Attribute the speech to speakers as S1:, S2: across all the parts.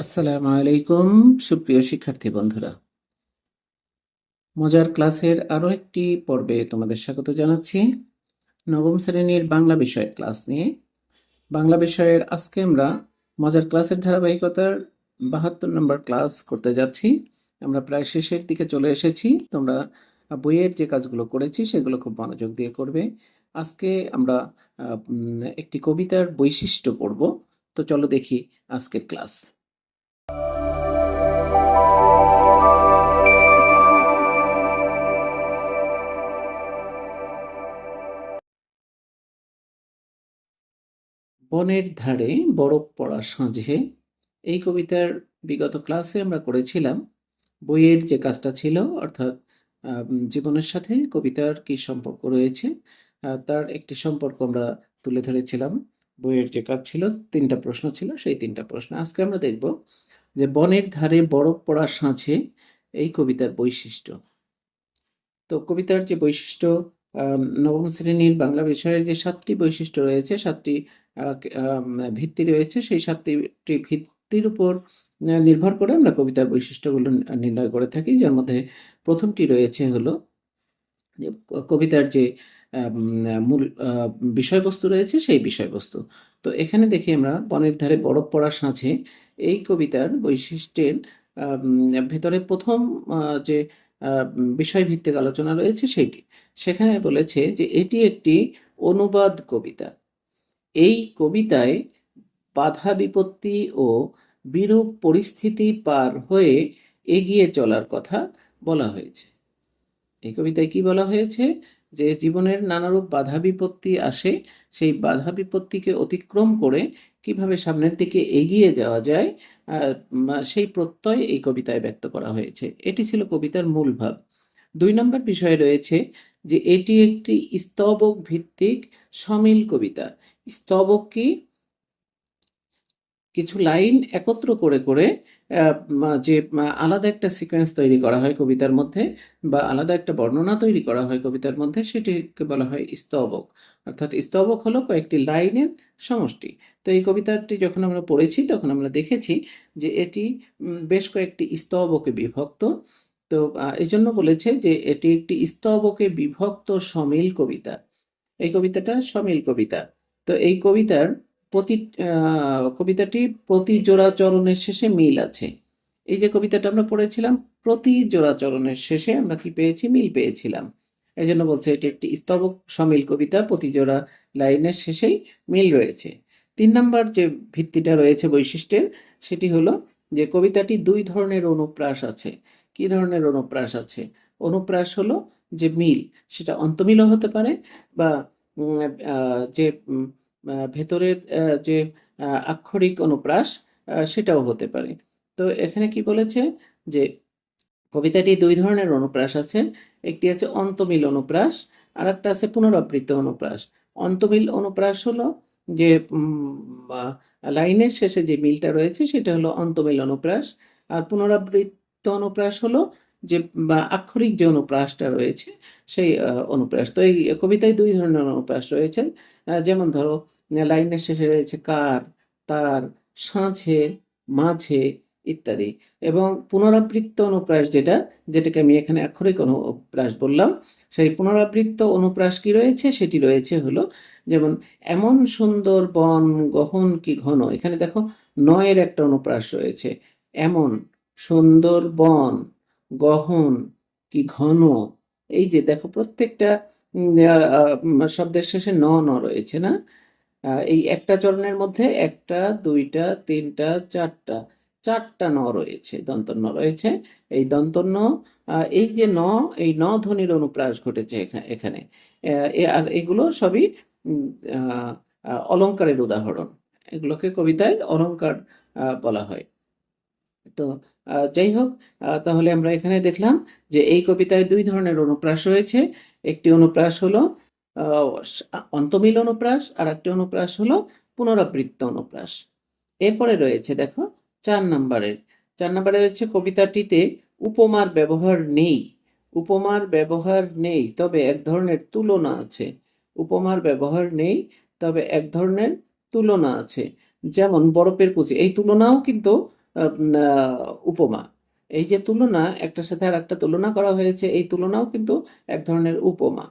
S1: আসসালামু আলাইকুম, সুপ্রিয় শিক্ষার্থী বন্ধুরা। মজার ক্লাসের আরও একটি পর্বে তোমাদের স্বাগত জানাচ্ছি। নবম শ্রেণির বাংলা বিষয়ের ক্লাস নিয়ে। বাংলা বিষয়ের আজকে আমরা মজার ক্লাসের ধারাবাহিকতার বাহাত্তর নম্বর ক্লাস করতে যাচ্ছি। আমরা প্রায় শেষের দিকে চলে এসেছি। তোমরা বইয়ের যে কাজগুলো করেছি, সেগুলো খুব মনোযোগ দিয়ে করবে। আজকে আমরা একটি কবিতার বৈশিষ্ট্য পড়ব। তো চলো দেখি আজকের ক্লাস। বনের ধারে বরফ পড়া সাঁঝে, এই কবিতার বিগত ক্লাসে আমরা করেছিলাম। বইয়ের যে কাজটা ছিল, অর্থাৎ জীবনের সাথে কবিতার কি সম্পর্ক রয়েছে তার একটি সম্পর্ক আমরা তুলে ধরেছিলাম। বইয়ের যে কাজ ছিল, তিনটা প্রশ্ন ছিল, সেই তিনটা প্রশ্ন আজকে আমরা দেখব যে বনের ধারে বরফ পড়া সাঁঝে, এই কবিতার বৈশিষ্ট্য। তো কবিতার যে বৈশিষ্ট্য নবম শ্রেণির বাংলা বিষয়ের যে সাতটি বৈশিষ্ট্য রয়েছে, সাতটি ভিত্তি রয়েছে, সেই সাতটি ভিত্তির উপর নির্ভর করে আমরা কবিতার বৈশিষ্ট্যগুলো নির্ণয় করে থাকি। যার মধ্যে প্রথমটি রয়েছে হলো কবিতার যে মূল বিষয়বস্তু রয়েছে, সেই বিষয়বস্তু। তো এখানে দেখি আমরা বনের ধারে বরফ পড়া সাঁঝে এই কবিতার বৈশিষ্ট্যের ভেতরে প্রথম যে বিষয়ভিত্তিক আলোচনা রয়েছে সেইটি। সেখানে বলেছে যে এটি একটি অনুবাদ কবিতা। এই কবিতায় বাধা বিপত্তি ও বিরূপ পরিস্থিতি পার হয়ে এগিয়ে চলার কথা বলা হয়েছে। এই কবিতায় কি বলা হয়েছে? যে জীবনের নানারূপ বাধা বিপত্তি আসে, সেই বাধা বিপত্তিকে অতিক্রম করে কীভাবে সামনের দিকে এগিয়ে যাওয়া যায় সেই প্রত্যয় এই কবিতায় ব্যক্ত করা হয়েছে। এটি ছিল কবিতার মূল ভাব। দুই নম্বর বিষয় রয়েছে যে এটি একটি স্তবক ভিত্তিক সমিল কবিতা। স্তবক কি? কিছু লাইন একত্র করে করে যে আলাদা একটা সিকোয়েন্স তৈরি করা হয় কবিতার মধ্যে বা আলাদা একটা বর্ণনা তৈরি করা হয় কবিতার মধ্যে, সেটিকে বলা হয় স্তবক। অর্থাৎ স্তবক হলো কয়েকটি লাইনের সমষ্টি। তো এই কবিতাটি যখন আমরা পড়েছি, তখন আমরা দেখেছি যে এটি বেশ কয়েকটি স্তবকে বিভক্ত। তো এই জন্য বলেছে যে এটি একটি স্তবকে বিভক্ত সমিল কবিতা। এই কবিতাটা সমিল কবিতা। তো এই কবিতার প্রতি কবিতাটি প্রতি জোড়া চরণের শেষে মিল আছে। এই যে কবিতাটা আমরা পড়েছিলাম, প্রতি জোড়া চরণের শেষে আমরা কি পেয়েছি? মিল পেয়েছিলাম। এই জন্য বলছে এটি একটি স্তবক, সমিল কবিতা, প্রতি জোড়া লাইনের শেষেই মিল রয়েছে। তিন নম্বর যে ভিত্তিটা রয়েছে বৈশিষ্ট্যের, সেটি হলো যে কবিতাটি দুই ধরনের অনুপ্রাস আছে। কি ধরনের অনুপ্রাস আছে? অনুপ্রাস হলো যে মিল, সেটা অন্তমিলও হতে পারে বা যে ভেতরের যে আক্ষরিক অনুপ্রাস সেটাও হতে পারে। তো এখানে কি বলেছে যে, কবিতাটি দুই ধরনের অনুপ্রাস আছে। একটি আছে অন্তমিল অনুপ্রাস আর একটা আছে পুনরাবৃত্ত অনুপ্রাস। অন্তমিল অনুপ্রাস হলো যে লাইনের শেষে যে মিলটা রয়েছে, সেটা হলো অন্তমিল অনুপ্রাস। আর পুনরাবৃত্ত অনুপ্রাস হলো যে আক্ষরিক যে অনুপ্রাসটা রয়েছে, সেই অনুপ্রাস। তো এই কবিতায় দুই ধরনের অনুপ্রাস রয়েছে। যেমন ধরো লাইনের শেষে রয়েছে কার, তার, সাঁঝে, মাঝে ইত্যাদি। এবং পুনরাবৃত্ত অনুপ্রাস যেটা, যেটাকে আমি এখানে আক্ষরিক অনুপ্রাস বললাম, সেই পুনরাবৃত্ত অনুপ্রাস কি রয়েছে? সেটি রয়েছে হলো, যেমন এমন সুন্দর বন গহন কি ঘন? এখানে দেখো নয়ের একটা অনুপ্রাস রয়েছে। এমন সুন্দর বন গহন কি ঘন? এই যে দেখো প্রত্যেকটা শব্দের শেষে ন ন রয়েছে না? এই একটা চরণের মধ্যে একটা, দুইটা, তিনটা, চারটা চারটা ন রয়েছে দন্ত ন রয়েছে। এই দন্ত ন এই যে ন, এই ন ধ্বনির অনুপ্রাস ঘটেছে এখা- এখানে। আর এগুলো সবই অলংকারের উদাহরণ। এগুলোকে কবিতায় অলঙ্কার বলা হয়। তো যাই হোক তাহলে আমরা এখানে দেখলাম যে এই কবিতায় দুই ধরনের অনুপ্রাস রয়েছে। একটি অনুপ্রাস হলো অন্তমিল অনুপ্রাস আর একটি অনুপ্রাস হলো পুনরাবৃত্ত অনুপ্রাস। এরপরে রয়েছে, দেখো, চার নাম্বারের। চার নাম্বারে রয়েছে কবিতাটিতে, উপমার ব্যবহার নেই। উপমার ব্যবহার নেই, তবে এক ধরনের তুলনা আছে। উপমার ব্যবহার নেই, তবে এক ধরনের তুলনা আছে। যেমন বরফের কুচি, এই তুলনাও কিন্তু উপমা। এই যে তুলনা, একটার সাথে আর একটা তুলনা করা হয়েছে, এই তুলনাও কিন্তু এক ধরনের উপমা।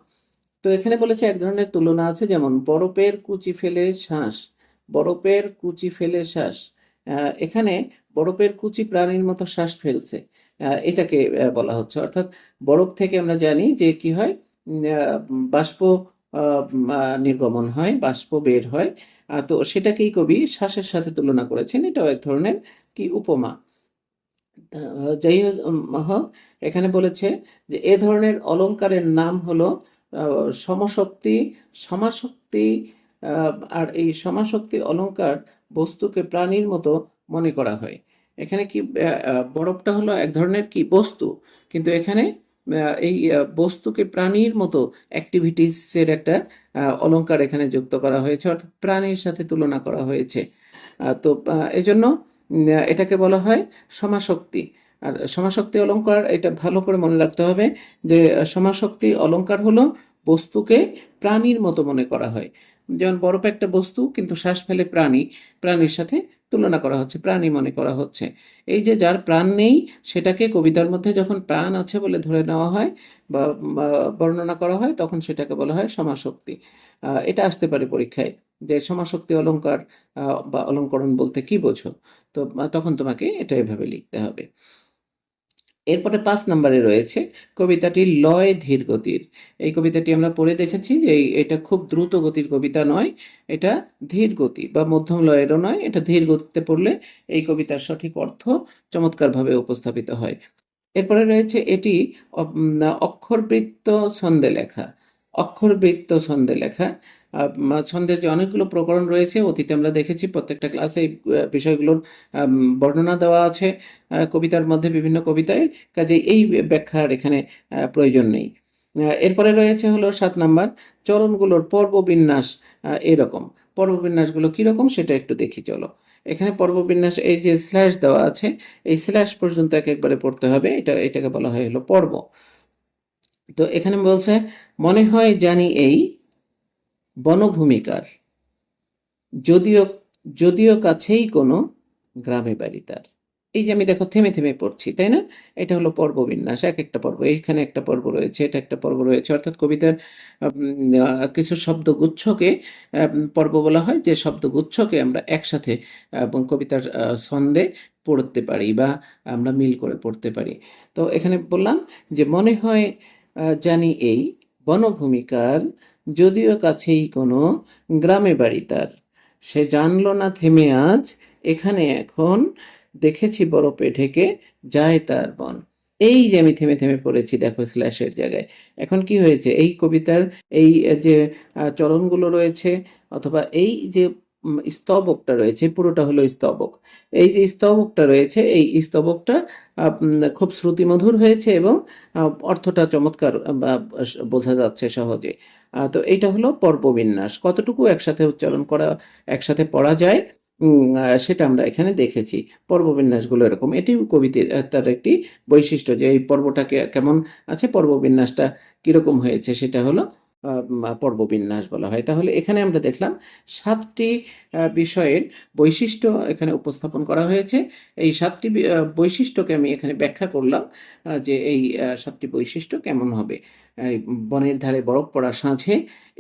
S1: তো এখানে বলেছে এক ধরনের তুলনা আছে, যেমন বরফের কুচি ফেলে শ্বাস, বরফের কুচি ফেলে শ্বাস। এখানে বরফের কুচি প্রাণীর মতো শ্বাস ফেলছে এটাকে বলা হচ্ছে। অর্থাৎ বরফ থেকে আমরা জানি যে কি হয় বাষ্প নির্গমন হয়, বাষ্প বের হয়। তো সেটাকেই কবি শ্বাসের সাথে তুলনা করেছেন, এটাও এক ধরনের কি উপমা। যাই হোক, এখানে বলেছে যে এ ধরনের অলঙ্কারের নাম হলো সমশক্তি সমাশক্তি আর এই সমাশক্তি অলঙ্কার বস্তুকে প্রাণীর মতো মনে করা হয়। এখানে কি বরফটা হলো এক ধরনের কি? বস্তু। কিন্তু এখানে এই বস্তুকে প্রাণীর মতো অ্যাক্টিভিটিসের একটা অলঙ্কার এখানে যুক্ত করা হয়েছে, অর্থাৎ প্রাণীর সাথে তুলনা করা হয়েছে। তো এজন্য এটাকে বলা হয় সমাশক্তি আর সমাশক্তি অলঙ্কার এটা ভালো করে মনে রাখতে হবে যে সমাশক্তি অলঙ্কার হলো বস্তুকে প্রাণীর মতো মনে করা হয়। যেমন বরফ একটা বস্তু কিন্তু শ্বাস ফেলে প্রাণী প্রাণীর সাথে তুলনা করা হচ্ছে প্রাণী মনে করা হচ্ছে। এই যে যার প্রাণ নেই সেটাকে কবিতার মধ্যে যখন প্রাণ আছে বলে ধরে নেওয়া হয় বা বর্ণনা করা হয় তখন সেটাকে বলা হয় সমাশক্তি এটা আসতে পারে পরীক্ষায় যে সমাশক্তি অলংকার আহ, বা অলঙ্করণ বলতে কি বোঝো? তো তখন তোমাকে এটা এভাবে লিখতে হবে। এরপরে পাঁচ নম্বরে রয়েছে কবিতাটি লয় ধীর গতির। এই কবিতাটি আমরা পড়ে দেখেছি যে এটা খুব দ্রুত গতির কবিতা নয়, এটা ধীর গতি বা মধ্যম লয়েরও নয়, এটা ধীর গতিতে পড়লে এই কবিতার সঠিক অর্থ চমৎকারভাবে উপস্থাপিত হয়। এরপরে রয়েছে এটি অক্ষরবৃত্ত ছন্দে লেখা। অক্ষরবৃত্ত ছন্দে লেখা। ছন্দের যে অনেকগুলো প্রকরণ রয়েছে, অতীতে আমরা দেখেছি প্রত্যেকটা ক্লাসে এই বিষয়গুলোর বর্ণনা দেওয়া আছে কবিতার মধ্যে বিভিন্ন কবিতায়। কাজে এই ব্যাখ্যার এখানে প্রয়োজন নেই। এরপরে রয়েছে হলো সাত নাম্বার, চরণগুলোর পর্ববিন্যাস এরকম। পর্ববিন্যাসগুলো কীরকম সেটা একটু দেখি, চলো। এখানে পর্ববিন্যাস, এই যে স্ল্যাশ দেওয়া আছে, এই স্ল্যাশ পর্যন্ত এক একবারে পড়তে হবে। এটা, এটাকে বলা হয় হলো পর্ব। তো এখানে বলছে, মনে হয় জানি এই বনভূমিকার, যদিও যদিও কাছেই কোনো গ্রামে বাড়ি তার। এই যে আমি দেখো থেমে থেমে পড়ছি, তাই না? এটা হলো পর্ববিন্যাস, এক একটা পর্ব এইখানে একটা পর্ব রয়েছে, এটা একটা পর্ব রয়েছে। অর্থাৎ কবিতার কিছু শব্দগুচ্ছকে পর্ব বলা হয়, যে শব্দগুচ্ছকে আমরা একসাথে কবিতার ছন্দে পড়তে পারি বা আমরা মিল করে পড়তে পারি। তো এখানে বললাম যে মনে হয় জানি এই বনভূমিকার, যদিও কাছেই কোনো গ্রামে বাড়ি তার। সে জানল না থেমে আজ, এখানে এখন দেখেছি বরফে ঢেকে যায় তার বন। এই যে আমি থেমে থেমে পড়েছি, দেখো স্ল্যাশের জায়গায়। এখন কি হয়েছে? এই কবিতার এই যে চরণগুলো রয়েছে, অথবা এই যে স্তবকটা রয়েছে, পুরোটা হলো স্তবক। এই যে স্তবকটা রয়েছে, এই স্তবকটা খুব শ্রুতিমধুর হয়েছে এবং অর্থটা চমৎকার বোঝা যাচ্ছে সহজে। তো এইটা হলো পর্ববিন্যাস। কতটুকু একসাথে উচ্চারণ করা, একসাথে পড়া যায় সেটা আমরা এখানে দেখেছি। পর্ববিন্যাসগুলো এরকম। এটি কবিতার তার একটি বৈশিষ্ট্য যে এই পর্বটাকে কেমন আছে, পর্ববিন্যাসটা কীরকম হয়েছে, সেটা হলো পর্ববিন্যাস বলা হয়। তাহলে এখানে আমরা দেখলাম সাতটি বিষয়ের বৈশিষ্ট্য এখানে উপস্থাপন করা হয়েছে। এই সাতটি বৈশিষ্ট্যকে আমি এখানে ব্যাখ্যা করলাম যে এই সাতটি বৈশিষ্ট্য কেমন হবে। বনের ধারে বরফ পড়া সাঁঝে,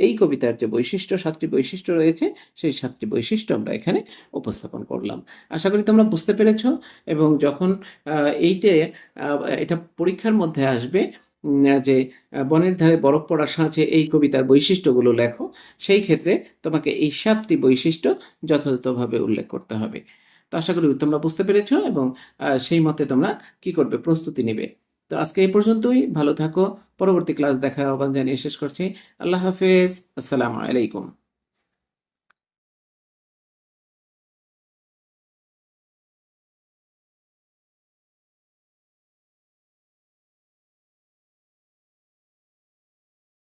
S1: এই কবিতার যে বৈশিষ্ট্য, সাতটি বৈশিষ্ট্য রয়েছে, সেই সাতটি বৈশিষ্ট্য আমরা এখানে উপস্থাপন করলাম। আশা করি তোমরা বুঝতে পেরেছ এবং যখন এইটে এটা পরীক্ষার মধ্যে আসবে যে বনের ধারে বরফ পড়ার সাঁচে এই কবিতার বৈশিষ্ট্যগুলো লেখো, সেই ক্ষেত্রে তোমাকে এই সাতটি বৈশিষ্ট্য যথাযথভাবে উল্লেখ করতে হবে। তো আশা করি তোমরা বুঝতে পেরেছ এবং সেই মতে তোমরা কি করবে, প্রস্তুতি নেবে। তো আজকে এই পর্যন্তই, ভালো থাকো, পরবর্তী ক্লাস দেখার আহ্বান জানিয়ে শেষ করছি। আল্লাহ হাফেজ, আসসালামু আলাইকুম।